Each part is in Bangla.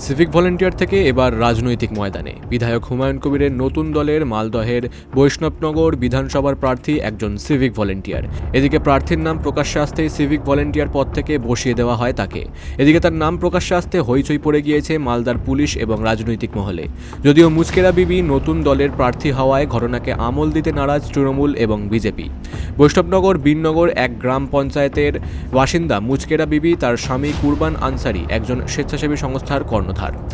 সিভিক ভলেন্টিয়ার থেকে এবার রাজনৈতিক ময়দানে। বিধায়ক হুমায়ুন কবিরের নতুন দলের মালদহের বৈষ্ণবনগর বিধানসভার প্রার্থী একজন সিভিক ভলেন্টিয়ার। এদিকে প্রার্থীর নাম প্রকাশ্যে আসতেই সিভিক ভলেন্টিয়ার পদ থেকে বসিয়ে দেওয়া হয় তাকে। এদিকে তার নাম প্রকাশ্যে আসতে হইচই পড়ে গিয়েছে মালদার পুলিশ এবং রাজনৈতিক মহলে। যদিও মুচকেরা বিবি নতুন দলের প্রার্থী হওয়ায় ঘটনাকে আমল দিতে নারাজ তৃণমূল এবং বিজেপি। বৈষ্ণবনগর বীরনগর এক গ্রাম পঞ্চায়েতের বাসিন্দা মুচকেরা বিবি তার স্বামী কুরবান আনসারি একজন স্বেচ্ছাসেবী সংস্থার কর্ণধার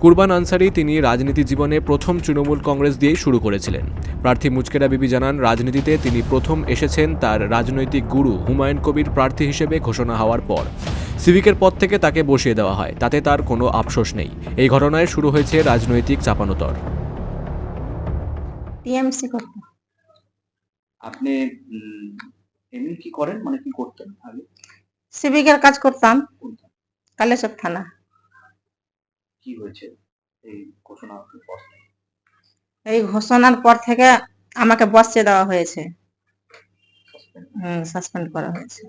কুরবান আনসারি তিনি রাজনীতি জীবনে প্রথম তৃণমূল কংগ্রেস দিয়েই শুরু করেছিলেন। প্রার্থী মুচকেরা বিবি জানান রাজনীতিতে তিনি প্রথম এসেছেন তার রাজনৈতিক গুরু হুমায়ুন কবির প্রার্থী হিসেবে ঘোষণা হওয়ার পর। সিভিকের পদ থেকে তাকে বসিয়ে দেওয়া হয় তাতে তার কোনো আফসোস নেই। এই ঘটনায় শুরু হয়েছে রাজনৈতিক চাপানোতর। টিএমসি করতো। আপনি এমনি কি করেন? মানে কি করতেন আগে? সিভিকের কাজ করতাম। কালেশ্বর থানা। কি হয়েছে? এই ঘোষণা পর এই ঘোষণার পর থেকে আমাকে বসিয়ে দেওয়া হয়েছে। সাসপেন্ড করা হয়েছে।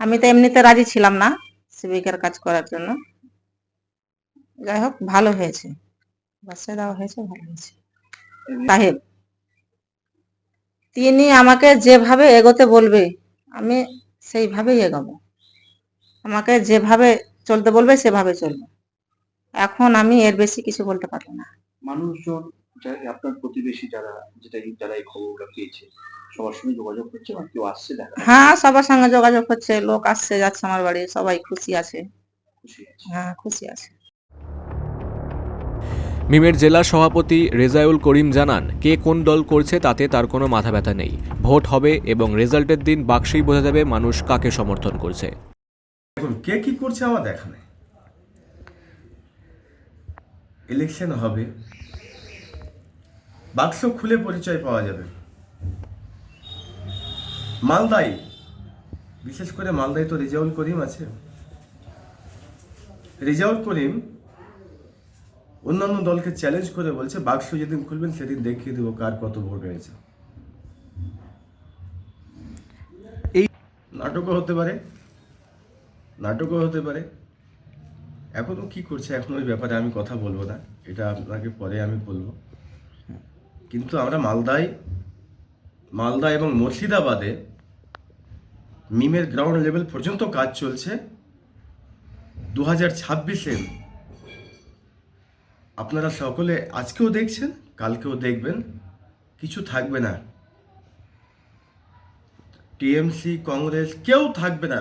আমি তো এমনিতে রাজি ছিলাম না সিভিকের কাজ করার জন্য। যাই হোক ভালো হয়েছে। বসিয়ে দেওয়া হয়েছে ভালো হয়েছে। সাহেব তিনি আমাকে যেভাবে এগোতে বলবে আমি সেইভাবেই এগোবো। আমাকে যেভাবে চলতে বলবে সেভাবে চলবো। এখন আমি এর বেশি কিছু বলতে পারব না। মানুষজন আপনার প্রতিবেশী যারা যেটা যারা এই খবরগুলো পেয়েছে সবার সঙ্গে যোগাযোগ করছে বা কেউ আসছে দেখা হ্যাঁ সবার সঙ্গে যোগাযোগ হচ্ছে লোক আসছে যাচ্ছে আমার বাড়ি সবাই খুশি আছে। খুশি আছে। হ্যাঁ খুশি আছে। মিমের জেলা সভাপতি রেজাউল করিম জানান কে কোন দল করছে তাতে তার কোনো মাথা ব্যথা নেই। ভোট হবে এবং রেজাল্টের দিন বাক্সেই বোঝা যাবে মানুষ কাকে সমর্থন করছে। দেখুন কে কি করছে আমার দেখা নেই। ইলেকশন হবে, বাক্স খুলে পরিচয় পাওয়া যাবে। মালদাই বিশেষ করে মালদায় তো রেজাউল করিম আছে। রেজাউল করিম অন্যান্য দলকে চ্যালেঞ্জ করে বলছে, বাক্স যেদিন খুলবেন সেদিন দেখিয়ে দেবো কার কত ভোট হয়েছে। এই নাটকও হতে পারে, নাটকও হতে পারে। এখনও কি করছে? এখন ওই ব্যাপারে আমি কথা বলব না। এটা আপনাকে পরে আমি বলব। কিন্তু আমরা মালদায়, মালদা এবং মুর্শিদাবাদে মিমের গ্রাউন্ড লেভেল পর্যন্ত কাজ চলছে। দু হাজার ছাব্বিশে আপনারা সকলে আজকেও দেখছেন, কালকেও দেখবেন। কিছু থাকবে না। টিএমসি, কংগ্রেস, কেউ থাকবে না।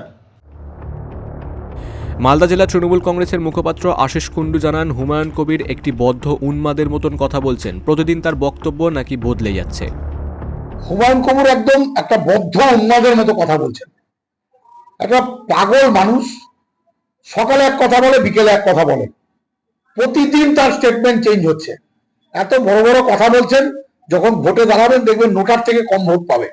মালদা জেলা তৃণমূল কংগ্রেসের মুখপাত্র আশিস কুণ্ডু জানান, হুমায়ুন কবির একটি বদ্ধ উন্মাদের মতন কথা বলছেন। প্রতিদিন তার বক্তব্য নাকি বদলে যাচ্ছে। হুমায়ুন কবির একদম একটা বদ্ধ উন্মাদের মতো কথা বলছেন। একটা পাগল মানুষ, সকালে এক কথা বলে, বিকেলে এক কথা বলে। প্রতিদিন তার স্টেটমেন্ট চেঞ্জ হচ্ছে। এত বড় বড় কথা বলছেন, যখন ভোটে দাঁড়াবেন দেখবেন নোটার থেকে কম ভোট পাবে।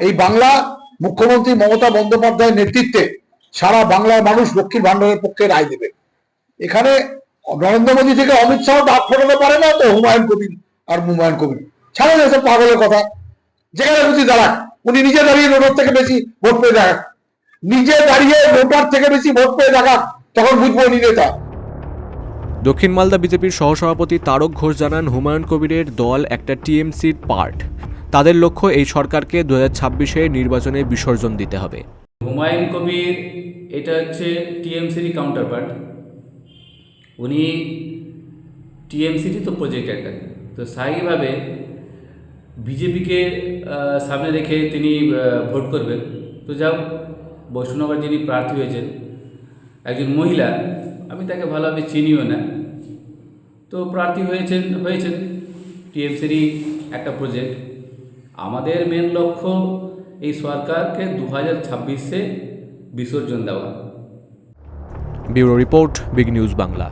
এই বাংলা মুখ্যমন্ত্রী মমতা বন্দ্যোপাধ্যায়ের নেতৃত্বে সারা বাংলার মানুষ লক্ষ্মীর ভান্ডারের পক্ষে রায় দেবে। এখানে নরেন্দ্র মোদী থেকে অমিত শাহ দাঁত ফোটাতে পারে না, তো হুমায়ুন কবির আর হুমায়ুন কবির। ছাড়েন এসব পাগলের কথা। যেখানে খুশি দাঁড়াক উনি নিজে দাঁড়িয়ে নোটার থেকে বেশি ভোট পেয়ে দেখাক নিজে দাঁড়িয়ে নোটার থেকে বেশি ভোট পেয়ে দেখাক তখন বুঝব উনি নেতা। দক্ষিণ মালদা বিজেপির সহসভাপতি তারক ঘোষ জানান, হুমায়ুন কবিরের দল একটা টিএমসির পার্ট। তাদের লক্ষ্য এই সরকারকে দু হাজার নির্বাচনে বিসর্জন দিতে হবে। হুমায়ুন কবির, এটা হচ্ছে টিএমসির কাউন্টার পার্ট উনি টিএমসিরই তো প্রজেক্ট একটা। তো স্থায়ীভাবে বিজেপিকে সামনে রেখে তিনি ভোট করবেন। তো যাও বৈষ্ণবনগর যিনি প্রার্থী হয়েছেন, একজন মহিলা, আমি তাকে ভালোভাবে চিনিও না। তো প্রার্থী হয়েছেন হয়েছেন। টিএমসিরই একটা প্রজেক্ট আমাদের মেন লক্ষ্য এই সরকারকে দু হাজার ছাব্বিশে বিসর্জন দেওয়া। Bureau report big news Bangla.